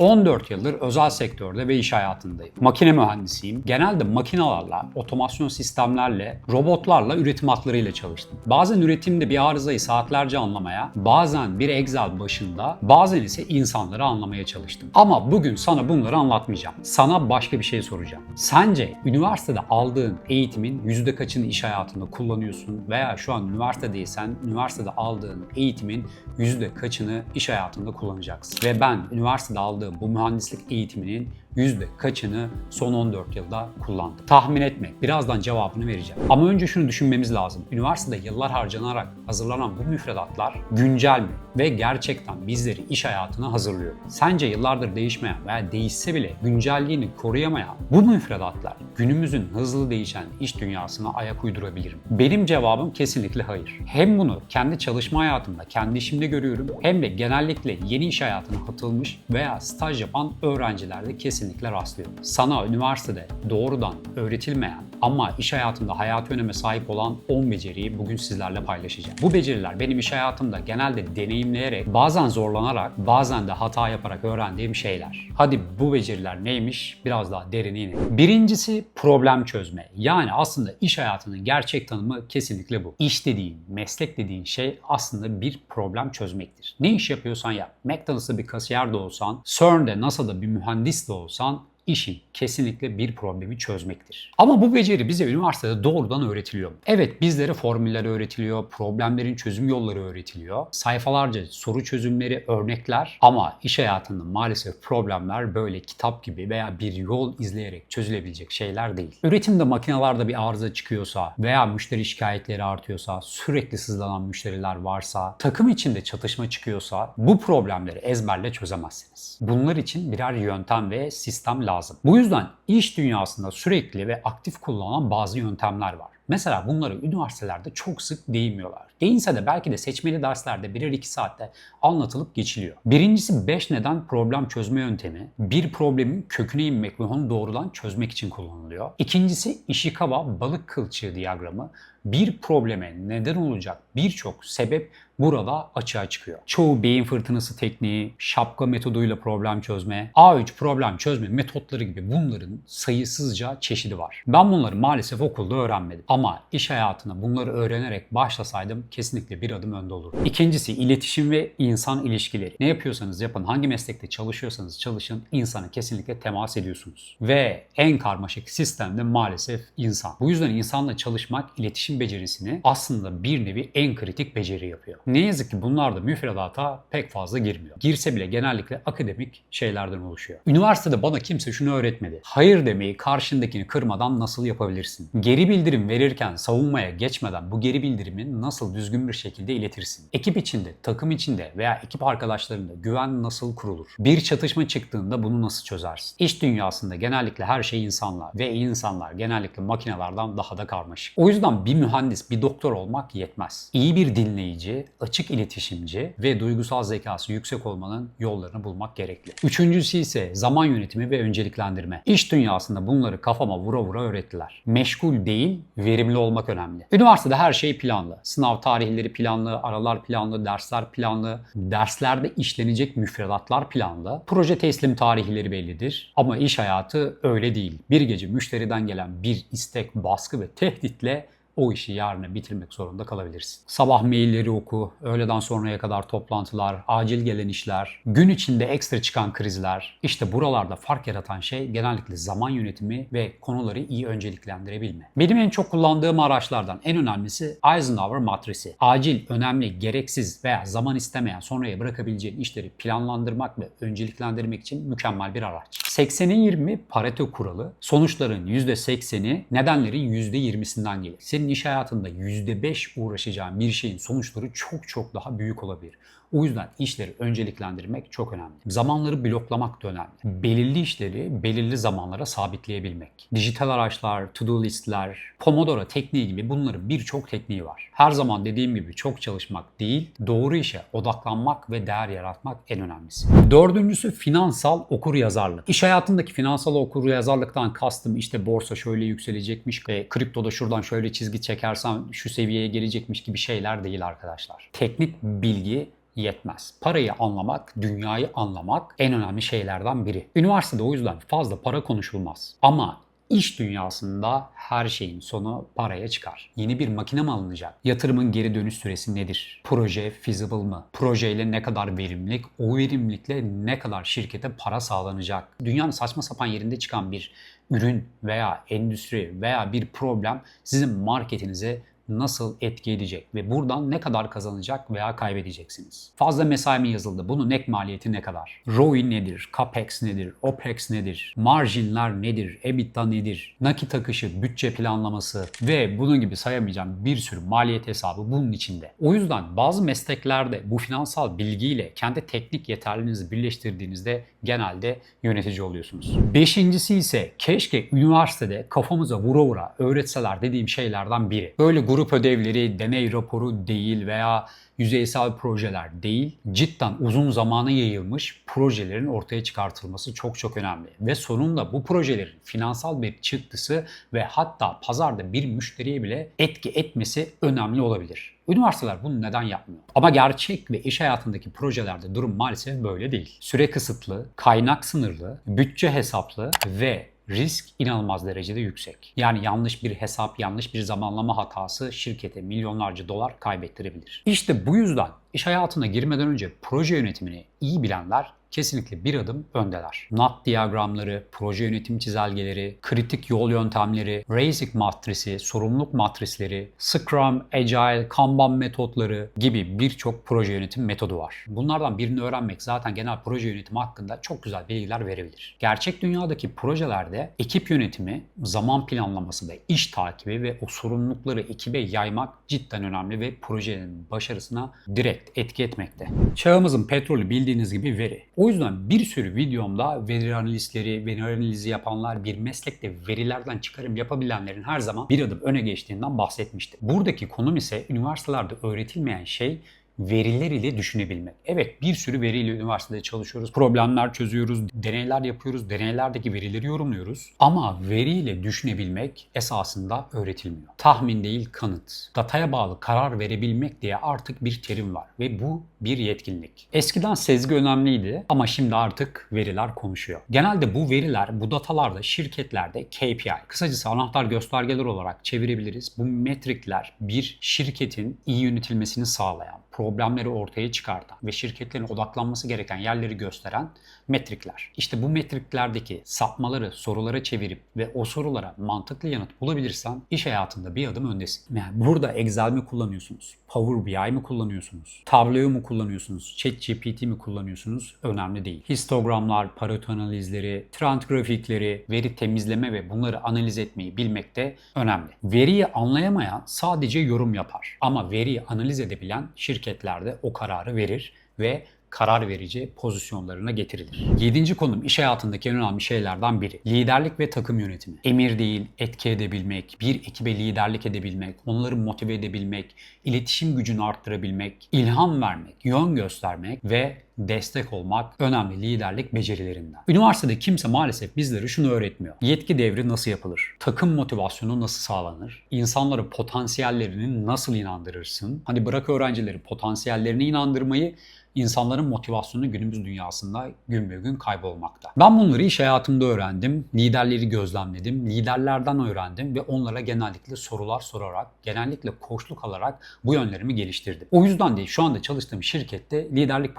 14 yıldır özel sektörde ve iş hayatındayım. Makine mühendisiyim. Genelde makinalarla, otomasyon sistemlerle, robotlarla üretim hatlarıyla çalıştım. Bazen üretimde bir arızayı saatlerce anlamaya, bazen bir Excel başında, bazen ise insanları anlamaya çalıştım. Ama bugün sana bunları anlatmayacağım. Sana başka bir şey soracağım. Sence üniversitede aldığın eğitimin yüzde kaçını iş hayatında kullanıyorsun veya şu an üniversitedeysen üniversitede aldığın eğitimin yüzde kaçını iş hayatında kullanacaksın? Ve ben üniversitede aldığım bu mühendislik eğitiminin yüzde kaçını son 14 yılda kullandım? Tahmin etme. Birazdan cevabını vereceğim. Ama önce şunu düşünmemiz lazım. Üniversitede yıllar harcanarak hazırlanan bu müfredatlar güncel mi? Ve gerçekten bizleri iş hayatına hazırlıyor. Sence yıllardır değişmeyen veya değişse bile güncelliğini koruyamayan bu müfredatlar günümüzün hızlı değişen iş dünyasına ayak uydurabilir mi? Benim cevabım kesinlikle hayır. Hem bunu kendi çalışma hayatımda, kendi işimde görüyorum hem de genellikle yeni iş hayatına atılmış veya staj yapan öğrencilerde kesinlikle rastlıyorum. Sana üniversitede doğrudan öğretilmeyen ama iş hayatında hayati öneme sahip olan 10 beceriyi bugün sizlerle paylaşacağım. Bu beceriler benim iş hayatımda genelde deneyimleyerek, bazen zorlanarak, bazen de hata yaparak öğrendiğim şeyler. Hadi bu beceriler neymiş? Biraz daha derine inelim. Birincisi problem çözme. Yani aslında iş hayatının gerçek tanımı kesinlikle bu. İş dediğin, meslek dediğin şey aslında bir problem çözmektir. Ne iş yapıyorsan yap. McDonald's'ta bir kasiyer de olsan, CERN'de, NASA'da bir mühendis de olsan 90 işin kesinlikle bir problemi çözmektir. Ama bu beceri bize üniversitede doğrudan öğretiliyor. Evet bizlere formüller öğretiliyor, problemlerin çözüm yolları öğretiliyor, sayfalarca soru çözümleri, örnekler ama iş hayatında maalesef problemler böyle kitap gibi veya bir yol izleyerek çözülebilecek şeyler değil. Üretimde makinalarda bir arıza çıkıyorsa veya müşteri şikayetleri artıyorsa, sürekli sızlanan müşteriler varsa, takım içinde çatışma çıkıyorsa bu problemleri ezberle çözemezsiniz. Bunlar için birer yöntem ve sistem lazım. Bu yüzden iş dünyasında sürekli ve aktif kullanılan bazı yöntemler var. Mesela bunları üniversitelerde çok sık değinmiyorlar. Değinse de belki de seçmeli derslerde birer iki saatte anlatılıp geçiliyor. Birincisi 5 neden problem çözme yöntemi. Bir problemin köküne inmek ve onu doğrudan çözmek için kullanılıyor. İkincisi Ishikawa balık kılçığı diyagramı. Bir probleme neden olacak birçok sebep burada açığa çıkıyor. Çoğu beyin fırtınası tekniği, şapka metoduyla problem çözme, A3 problem çözme metotları gibi bunların sayısızca çeşidi var. Ben bunları maalesef okulda öğrenmedim. Ama iş hayatına bunları öğrenerek başlasaydım kesinlikle bir adım önde olurdum. İkincisi iletişim ve insan ilişkileri. Ne yapıyorsanız yapın, hangi meslekte çalışıyorsanız çalışın, insana kesinlikle temas ediyorsunuz. Ve en karmaşık sistem de maalesef insan. Bu yüzden insanla çalışmak iletişim becerisini aslında bir nevi en kritik beceri yapıyor. Ne yazık ki bunlar da müfredata pek fazla girmiyor. Girse bile genellikle akademik şeylerden oluşuyor. Üniversitede bana kimse şunu öğretmedi. Hayır demeyi karşındakini kırmadan nasıl yapabilirsin? Geri bildirim verirken savunmaya geçmeden bu geri bildirimi nasıl düzgün bir şekilde iletirsin? Ekip içinde, takım içinde veya ekip arkadaşlarında güven nasıl kurulur? Bir çatışma çıktığında bunu nasıl çözersin? İş dünyasında genellikle her şey insanlar ve insanlar genellikle makinelerden daha da karmaşık. O yüzden bir mühendis, bir doktor olmak yetmez. İyi bir dinleyici, açık iletişimci ve duygusal zekası yüksek olmanın yollarını bulmak gerekli. Üçüncüsü ise zaman yönetimi ve önceliklendirme. İş dünyasında bunları kafama vura vura öğrettiler. Meşgul değil, verimli olmak önemli. Üniversitede her şey planlı. Sınav tarihleri planlı, aralar planlı, dersler planlı, derslerde işlenecek müfredatlar planlı, proje teslim tarihleri bellidir. Ama iş hayatı öyle değil. Bir gece müşteriden gelen bir istek, baskı ve tehditle o işi yarına bitirmek zorunda kalabilirsin. Sabah mailleri oku, öğleden sonraya kadar toplantılar, acil gelen işler, gün içinde ekstra çıkan krizler. İşte buralarda fark yaratan şey genellikle zaman yönetimi ve konuları iyi önceliklendirebilme. Benim en çok kullandığım araçlardan en önemlisi Eisenhower matrisi. Acil, önemli, gereksiz veya zaman istemeyen sonraya bırakabileceğin işleri planlandırmak ve önceliklendirmek için mükemmel bir araç. 80'in 20 Pareto kuralı. Sonuçların %80'i nedenlerin %20'sinden gelir. Senin iş hayatında %5 uğraşacağın bir şeyin sonuçları çok çok daha büyük olabilir. O yüzden işleri önceliklendirmek çok önemli. Zamanları bloklamak da önemli. Belirli işleri belirli zamanlara sabitleyebilmek. Dijital araçlar, to-do listler, Pomodoro tekniği gibi bunların birçok tekniği var. Her zaman dediğim gibi çok çalışmak değil, doğru işe odaklanmak ve değer yaratmak en önemlisi. Dördüncüsü finansal okur yazarlık. İş hayatındaki finansal okur yazarlıktan kastım işte borsa şöyle yükselecekmiş ve kriptoda şuradan şöyle çizgi çekersen şu seviyeye gelecekmiş gibi şeyler değil arkadaşlar. Teknik bilgi yetmez. Parayı anlamak, dünyayı anlamak en önemli şeylerden biri. Üniversitede o yüzden fazla para konuşulmaz. Ama İş dünyasında her şeyin sonu paraya çıkar. Yeni bir makine mi alınacak? Yatırımın geri dönüş süresi nedir? Proje feasible mı? Projeyle ne kadar verimlilik, o verimlilikle ne kadar şirkete para sağlanacak? Dünyanın saçma sapan yerinde çıkan bir ürün veya endüstri veya bir problem sizin marketinize nasıl etki edecek ve buradan ne kadar kazanacak veya kaybedeceksiniz. Fazla mesai mi yazıldı? Bunun ek maliyeti ne kadar? ROI nedir? CAPEX nedir? OPEX nedir? Marjinler nedir? EBITDA nedir? Nakit akışı, bütçe planlaması ve bunun gibi sayamayacağım bir sürü maliyet hesabı bunun içinde. O yüzden bazı mesleklerde bu finansal bilgiyle kendi teknik yeterliliğinizi birleştirdiğinizde genelde yönetici oluyorsunuz. Beşincisi ise keşke üniversitede kafamıza vura vura öğretseler dediğim şeylerden biri. Böyle ödevleri, deney raporu değil veya yüzeysel projeler değil, cidden uzun zamana yayılmış projelerin ortaya çıkartılması çok çok önemli. Ve sonunda bu projelerin finansal bir çıktısı ve hatta pazarda bir müşteriye bile etki etmesi önemli olabilir. Üniversiteler bunu neden yapmıyor? Ama gerçek ve iş hayatındaki projelerde durum maalesef böyle değil. Süre kısıtlı, kaynak sınırlı, bütçe hesaplı ve risk inanılmaz derecede yüksek. Yani yanlış bir hesap, yanlış bir zamanlama hatası şirkete milyonlarca dolar kaybettirebilir. İşte bu yüzden iş hayatına girmeden önce proje yönetimini iyi bilenler kesinlikle bir adım öndeler. NAT diyagramları, proje yönetim çizelgeleri, kritik yol yöntemleri, RACIC matrisi, sorumluluk matrisleri, Scrum, Agile, Kanban metotları gibi birçok proje yönetim metodu var. Bunlardan birini öğrenmek zaten genel proje yönetimi hakkında çok güzel bilgiler verebilir. Gerçek dünyadaki projelerde ekip yönetimi, zaman planlaması ve iş takibi ve o sorumlulukları ekibe yaymak cidden önemli ve projenin başarısına direkt etki etmekte. Çağımızın petrolü bildiğiniz gibi veri. O yüzden bir sürü videomda veri analistleri, veri analizi yapanlar, bir meslekte verilerden çıkarım yapabilenlerin her zaman bir adım öne geçtiğinden bahsetmiştim. Buradaki konum ise üniversitelerde öğretilmeyen şey veriler ile düşünebilmek. Evet bir sürü veriyle üniversitede çalışıyoruz. Problemler çözüyoruz, deneyler yapıyoruz, deneylerdeki verileri yorumluyoruz. Ama veriyle düşünebilmek esasında öğretilmiyor. Tahmin değil kanıt. Dataya bağlı karar verebilmek diye artık bir terim var ve bu bir yetkinlik. Eskiden sezgi önemliydi ama şimdi artık veriler konuşuyor. Genelde bu veriler, bu datalarda şirketlerde KPI, kısacası anahtar göstergeler olarak çevirebiliriz. Bu metrikler bir şirketin iyi yönetilmesini sağlayan, problemleri ortaya çıkartan ve şirketlerin odaklanması gereken yerleri gösteren metrikler. İşte bu metriklerdeki sapmaları sorulara çevirip ve o sorulara mantıklı yanıt bulabilirsen iş hayatında bir adım öndesin. Yani burada Excel mi kullanıyorsunuz? Power BI mi kullanıyorsunuz? Tableau mu kullanıyorsunuz? ChatGPT mi kullanıyorsunuz? Önemli değil. Histogramlar, Pareto analizleri, trend grafikleri, veri temizleme ve bunları analiz etmeyi bilmek de önemli. Veriyi anlayamayan sadece yorum yapar. Ama veriyi analiz edebilen şirketlerde o kararı verir ve karar verici pozisyonlarına getirilir. Yedinci konum iş hayatındaki en önemli şeylerden biri. Liderlik ve takım yönetimi. Emir değil, etki edebilmek, bir ekibe liderlik edebilmek, onları motive edebilmek, iletişim gücünü arttırabilmek, ilham vermek, yön göstermek ve destek olmak önemli liderlik becerilerinden. Üniversitede kimse maalesef bizlere şunu öğretmiyor. Yetki devri nasıl yapılır? Takım motivasyonu nasıl sağlanır? İnsanları potansiyellerini nasıl inandırırsın? Hani bırak öğrencileri potansiyellerini inandırmayı insanların motivasyonu günümüz dünyasında gün be gün kaybolmakta. Ben bunları iş hayatımda öğrendim. Liderleri gözlemledim. Liderlerden öğrendim ve onlara genellikle sorular sorarak, genellikle koçluk alarak bu yönlerimi geliştirdim. O yüzden de şu anda çalıştığım şirkette liderlik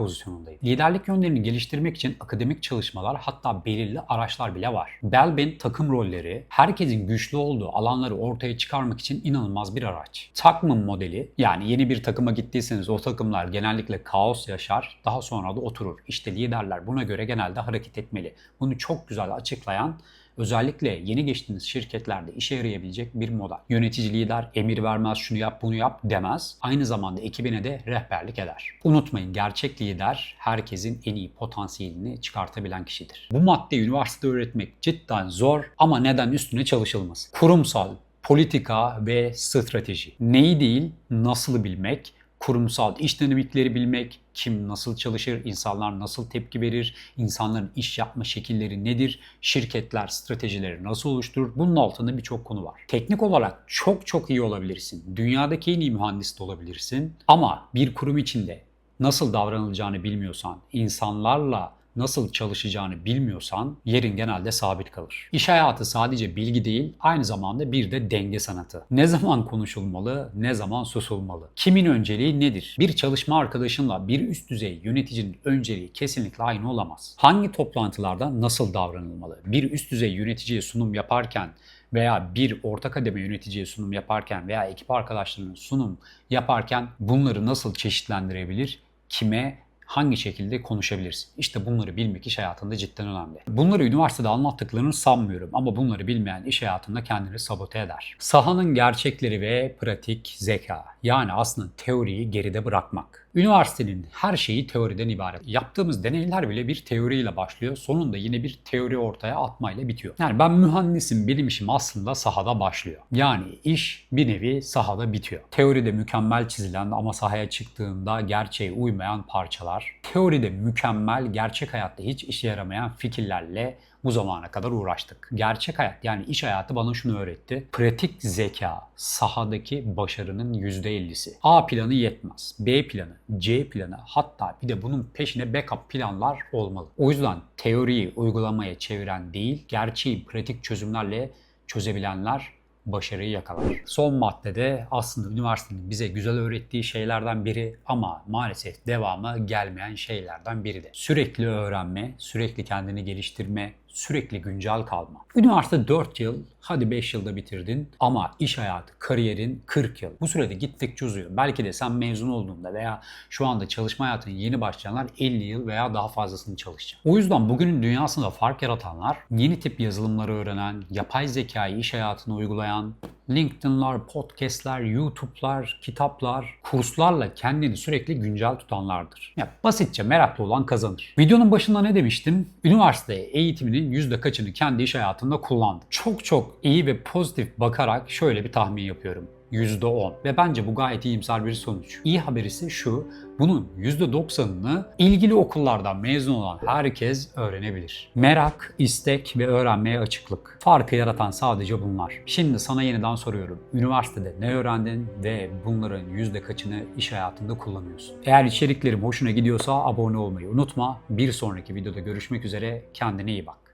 pozisyonundayım. Liderlik yönlerini geliştirmek için akademik çalışmalar hatta belirli araçlar bile var. Belbent takım rolleri herkesin güçlü olduğu alanları ortaya çıkarmak için inanılmaz bir araç. Takım modeli yani yeni bir takıma gittiyseniz o takımlar genellikle kaos yaşar, daha sonra da oturur. İşte liderler buna göre genelde hareket etmeli. Bunu çok güzel açıklayan özellikle yeni geçtiğiniz şirketlerde işe yarayabilecek bir model. Yönetici lider emir vermez, şunu yap, bunu yap demez. Aynı zamanda ekibine de rehberlik eder. Unutmayın gerçek lider herkesin en iyi potansiyelini çıkartabilen kişidir. Bu maddeyi üniversitede öğretmek cidden zor ama neden üstüne çalışılması? Kurumsal, politika ve strateji. Neyi değil, nasıl bilmek, kurumsal iş dinamikleri bilmek, kim nasıl çalışır, insanlar nasıl tepki verir, insanların iş yapma şekilleri nedir, şirketler stratejileri nasıl oluşturur bunun altında birçok konu var. Teknik olarak çok çok iyi olabilirsin. Dünyadaki en iyi mühendis de olabilirsin. Ama bir kurum içinde nasıl davranılacağını bilmiyorsan, insanlarla nasıl çalışacağını bilmiyorsan yerin genelde sabit kalır. İş hayatı sadece bilgi değil, aynı zamanda bir de denge sanatı. Ne zaman konuşulmalı, ne zaman susulmalı? Kimin önceliği nedir? Bir çalışma arkadaşınla bir üst düzey yöneticinin önceliği kesinlikle aynı olamaz. Hangi toplantılarda nasıl davranılmalı? Bir üst düzey yöneticiye sunum yaparken veya bir orta kademe yöneticiye sunum yaparken veya ekip arkadaşlarının sunum yaparken bunları nasıl çeşitlendirebilir? Kime hangi şekilde konuşabilirsin? İşte bunları bilmek iş hayatında cidden önemli. Bunları üniversitede anlattıklarını sanmıyorum ama bunları bilmeyen iş hayatında kendini sabote eder. Sahanın gerçekleri ve pratik zeka. Yani aslında teoriyi geride bırakmak. Üniversitenin her şeyi teoriden ibaret. Yaptığımız deneyler bile bir teoriyle başlıyor. Sonunda yine bir teori ortaya atmayla bitiyor. Yani ben mühendisim, benim işim aslında sahada başlıyor. Yani iş bir nevi sahada bitiyor. Teoride mükemmel çizilen ama sahaya çıktığında gerçeğe uymayan parçalar. Teoride mükemmel, gerçek hayatta hiç işe yaramayan fikirlerle bu zamana kadar uğraştık. Gerçek hayat yani iş hayatı bana şunu öğretti. Pratik zeka sahadaki başarının %50'si. A planı yetmez. B planı, C planı hatta bir de bunun peşine backup planlar olmalı. O yüzden teoriyi uygulamaya çeviren değil, gerçeği pratik çözümlerle çözebilenler başarıyı yakalar. Son maddede aslında üniversitenin bize güzel öğrettiği şeylerden biri ama maalesef devamı gelmeyen şeylerden biri de. Sürekli öğrenme, sürekli kendini geliştirme, sürekli güncel kalma. Üniversite 4 yıl, hadi 5 yılda bitirdin ama iş hayatı, kariyerin 40 yıl. Bu sürede gittikçe uzuyor. Belki de sen mezun olduğunda veya şu anda çalışma hayatına yeni başlayanlar 50 yıl veya daha fazlasını çalışacak. O yüzden bugünün dünyasında fark yaratanlar, yeni tip yazılımları öğrenen, yapay zekayı iş hayatına uygulayan, LinkedIn'lar, podcast'ler, YouTube'lar, kitaplar, kurslarla kendini sürekli güncel tutanlardır. Ya basitçe meraklı olan kazanır. Videonun başında ne demiştim? Üniversite eğitiminin yüzde kaçını kendi iş hayatında kullandı. Çok çok iyi ve pozitif bakarak şöyle bir tahmin yapıyorum. %10 ve bence bu gayet iyimser bir sonuç. İyi haber ise şu, bunun %90'ını ilgili okullardan mezun olan herkes öğrenebilir. Merak, istek ve öğrenmeye açıklık. Farkı yaratan sadece bunlar. Şimdi sana yeniden soruyorum. Üniversitede ne öğrendin ve bunların yüzde kaçını iş hayatında kullanıyorsun? Eğer içeriklerim hoşuna gidiyorsa abone olmayı unutma. Bir sonraki videoda görüşmek üzere. Kendine iyi bak.